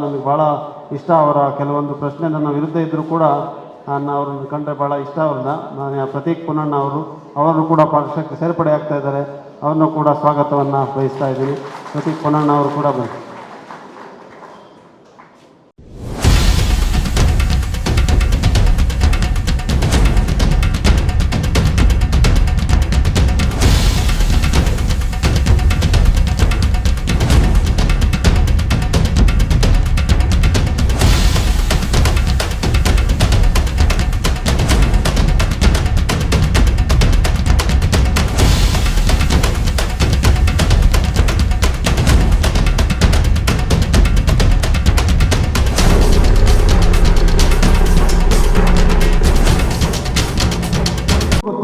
ಭಾಳ ಇಷ್ಟ ಅವರ ಕೆಲವೊಂದು ಪ್ರಶ್ನೆ ನನ್ನ ವಿರುದ್ಧ ಇದ್ದರೂ ಕೂಡ ನಾನು ಅವ್ರನ್ನ ಕಂಡ್ರೆ ಭಾಳ ಇಷ್ಟ ಅವ್ರನ್ನ. ನಾನು ಪ್ರತೀಕ್ ಪುನಣ್ಣ ಅವರು ಅವರು ಕೂಡ ಪಕ್ಷಕ್ಕೆ ಸೇರ್ಪಡೆ ಆಗ್ತಾ ಇದ್ದಾರೆ. ಅವ್ರನ್ನೂ ಕೂಡ ಸ್ವಾಗತವನ್ನು ಬಯಸ್ತಾ ಇದ್ದೀನಿ. ಪ್ರತೀಕ್ ಪುನಣ್ಣ ಅವರು ಕೂಡ ಬನ್ನಿ.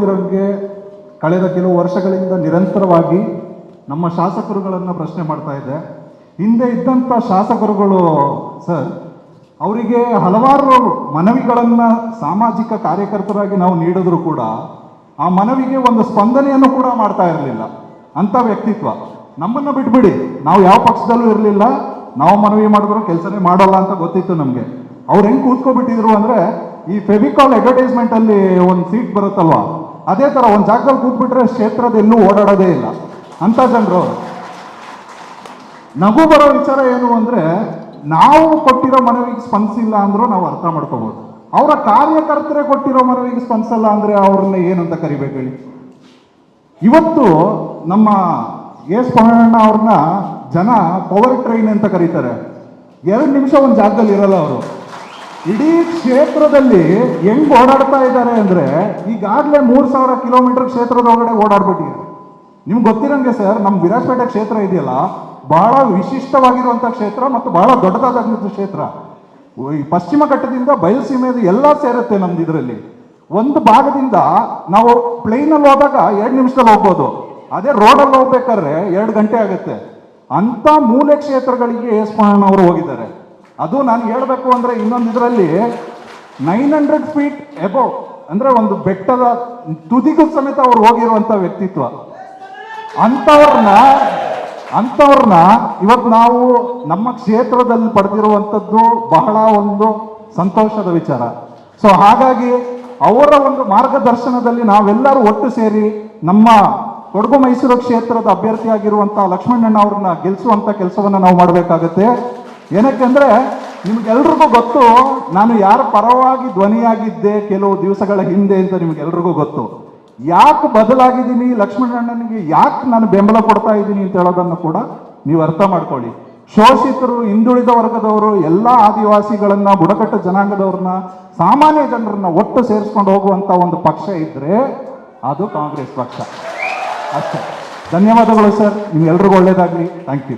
ಗೊತ್ತಿರೋಂಗೆ ಕಳೆದ ಕೆಲವು ವರ್ಷಗಳಿಂದ ನಿರಂತರವಾಗಿ ನಮ್ಮ ಶಾಸಕರುಗಳನ್ನು ಪ್ರಶ್ನೆ ಮಾಡ್ತಾ ಇದೆ ಹಿಂದೆ ಇದ್ದಂಥ ಶಾಸಕರುಗಳು, ಸರ್, ಅವರಿಗೆ ಹಲವಾರು ಮನವಿಗಳನ್ನು ಸಾಮಾಜಿಕ ಕಾರ್ಯಕರ್ತರಾಗಿ ನಾವು ನೀಡಿದ್ರು ಕೂಡ ಆ ಮನವಿಗೆ ಒಂದು ಸ್ಪಂದನೆಯನ್ನು ಕೂಡ ಮಾಡ್ತಾ ಇರಲಿಲ್ಲ. ಅಂಥ ವ್ಯಕ್ತಿತ್ವ. ನಮ್ಮನ್ನು ಬಿಟ್ಬಿಡಿ. ನಾವು ಯಾವ ಪಕ್ಷದಲ್ಲೂ ಇರಲಿಲ್ಲ. ನಾವು ಮನವಿ ಮಾಡಿದ್ರು, ಕೆಲಸನೇ ಮಾಡೋಲ್ಲ ಅಂತ ಗೊತ್ತಿತ್ತು ನಮಗೆ. ಅವ್ರು ಹೆಂಗೆ ಕೂತ್ಕೊಬಿಟ್ಟಿದ್ರು ಅಂದರೆ ಈ ಫೆವಿಕಾಲ್ ಅಡ್ವರ್ಟೈಸ್ಮೆಂಟಲ್ಲಿ ಒಂದು ಸೀಟ್ ಬರುತ್ತಲ್ವಾ? ಅದೇ ಥರ ಒಂದು ಜಾಗದಲ್ಲಿ ಕೂತ್ಬಿಟ್ರೆ ಕ್ಷೇತ್ರದ ಎಲ್ಲೂ ಓಡಾಡೋದೇ ಇಲ್ಲ. ಅಂತ ಜನರು. ನಗು ಬರೋ ವಿಚಾರ ಏನು ಅಂದರೆ, ನಾವು ಕೊಟ್ಟಿರೋ ಮನವಿಗೆ ಸ್ಪಂದಿಸಿಲ್ಲ ಅಂದರೂ ನಾವು ಅರ್ಥ ಮಾಡ್ಕೋಬೋದು. ಅವರ ಕಾರ್ಯಕರ್ತರೇ ಕೊಟ್ಟಿರೋ ಮನವಿಗೆ ಸ್ಪಂದಿಸಲ್ಲ ಅಂದ್ರೆ ಅವ್ರನ್ನ ಏನಂತ ಕರಿಬೇಕು ಹೇಳಿ? ಇವತ್ತು ನಮ್ಮ ಎಸ್ ಪೊನ್ನಣ್ಣ ಅವ್ರನ್ನ ಜನ ಪವರ್ ಟ್ರೈನ್ ಅಂತ ಕರೀತಾರೆ. ಎರಡು ನಿಮಿಷ ಒಂದು ಜಾಗದಲ್ಲಿ ಇರಲ್ಲ ಅವರು. ಇಡೀ ಕ್ಷೇತ್ರದಲ್ಲಿ ಹೆಂಗ್ ಓಡಾಡ್ತಾ ಇದ್ದಾರೆ ಅಂದ್ರೆ ಈಗಾಗಲೇ ಮೂರ್ ಸಾವಿರ ಕಿಲೋಮೀಟರ್ ಕ್ಷೇತ್ರದ ಒಳಗಡೆ ಓಡಾಡ್ಬಿಟ್ಟಿದ್ದಾರೆ. ನಿಮ್ಗೆ ಗೊತ್ತಿರಂಗೆ ಸರ್ ನಮ್ಮ ವಿರಾಜಪೇಟೆ ಕ್ಷೇತ್ರ ಇದೆಯಲ್ಲ? ಬಹಳ ವಿಶಿಷ್ಟವಾಗಿರುವಂಥ ಕ್ಷೇತ್ರ ಮತ್ತು ಬಹಳ ದೊಡ್ಡದಾದಂಥ ಕ್ಷೇತ್ರ. ಈ ಪಶ್ಚಿಮ ಘಟ್ಟದಿಂದ ಬಯಲುಸೀಮೆದು ಎಲ್ಲ ಸೇರುತ್ತೆ ನಮ್ದು ಇದರಲ್ಲಿ. ಒಂದು ಭಾಗದಿಂದ ನಾವು ಪ್ಲೇನಲ್ಲಿ ಹೋದಾಗ ಎರಡು ನಿಮಿಷದಲ್ಲಿ ಹೋಗ್ಬೋದು. ಅದೇ ರೋಡಲ್ಲಿ ಹೋಗ್ಬೇಕಾದ್ರೆ ಎರಡು ಗಂಟೆ ಆಗುತ್ತೆ. ಅಂತ ಮೂಲೆ ಕ್ಷೇತ್ರಗಳಿಗೆ ಎಸ್ ಅವರು ಹೋಗಿದ್ದಾರೆ. ಅದು ನಾನು ಹೇಳಬೇಕು ಅಂದರೆ ಇನ್ನೊಂದು ಇದರಲ್ಲಿ ನೈನ್ ಹಂಡ್ರೆಡ್ ಫೀಟ್ ಎಬೋ ಅಂದರೆ ಒಂದು ಬೆಟ್ಟದ ತುದಿಗೂ ಸಮೇತ ಅವ್ರು ಹೋಗಿರುವಂಥ ವ್ಯಕ್ತಿತ್ವ. ಅಂಥವ್ರನ್ನ ಅಂಥವ್ರನ್ನ ಇವತ್ತು ನಾವು ನಮ್ಮ ಕ್ಷೇತ್ರದಲ್ಲಿ ಪಡೆದಿರುವಂಥದ್ದು ಬಹಳ ಒಂದು ಸಂತೋಷದ ವಿಚಾರ. ಸೊ ಹಾಗಾಗಿ ಅವರ ಒಂದು ಮಾರ್ಗದರ್ಶನದಲ್ಲಿ ನಾವೆಲ್ಲರೂ ಒಟ್ಟು ಸೇರಿ ನಮ್ಮ ಕೊಡಗು ಮೈಸೂರು ಕ್ಷೇತ್ರದ ಅಭ್ಯರ್ಥಿಯಾಗಿರುವಂಥ ಲಕ್ಷ್ಮಣಣ್ಣ ಅವ್ರನ್ನ ಗೆಲ್ಲಿಸುವಂಥ ಕೆಲಸವನ್ನು ನಾವು ಮಾಡಬೇಕಾಗತ್ತೆ. ಏನಕ್ಕೆಂದ್ರೆ ನಿಮ್ಗೆಲ್ರಿಗೂ ಗೊತ್ತು, ನಾನು ಯಾರ ಪರವಾಗಿ ಧ್ವನಿಯಾಗಿದ್ದೆ ಕೆಲವು ದಿವಸಗಳ ಹಿಂದೆ ಅಂತ ನಿಮ್ಗೆಲ್ರಿಗೂ ಗೊತ್ತು. ಯಾಕೆ ಬದಲಾಗಿದ್ದೀನಿ? ಲಕ್ಷ್ಮಣಣ್ಣನಿಗೆ ಯಾಕೆ ನಾನು ಬೆಂಬಲ ಕೊಡ್ತಾ ಇದ್ದೀನಿ ಅಂತ ಹೇಳೋದನ್ನು ಕೂಡ ನೀವು ಅರ್ಥ ಮಾಡ್ಕೊಳ್ಳಿ. ಶೋಷಿತರು, ಹಿಂದುಳಿದ ವರ್ಗದವರು, ಎಲ್ಲ ಆದಿವಾಸಿಗಳನ್ನ, ಬುಡಕಟ್ಟು ಜನಾಂಗದವ್ರನ್ನ, ಸಾಮಾನ್ಯ ಜನರನ್ನ ಒಟ್ಟು ಸೇರಿಸ್ಕೊಂಡು ಹೋಗುವಂತ ಒಂದು ಪಕ್ಷ ಇದ್ದರೆ ಅದು ಕಾಂಗ್ರೆಸ್ ಪಕ್ಷ. ಅಷ್ಟೇ. ಧನ್ಯವಾದಗಳು ಸರ್. ನಿಮ್ಗೆಲ್ರಿಗೂ ಒಳ್ಳೇದಾಗ್ಲಿ. Thank you.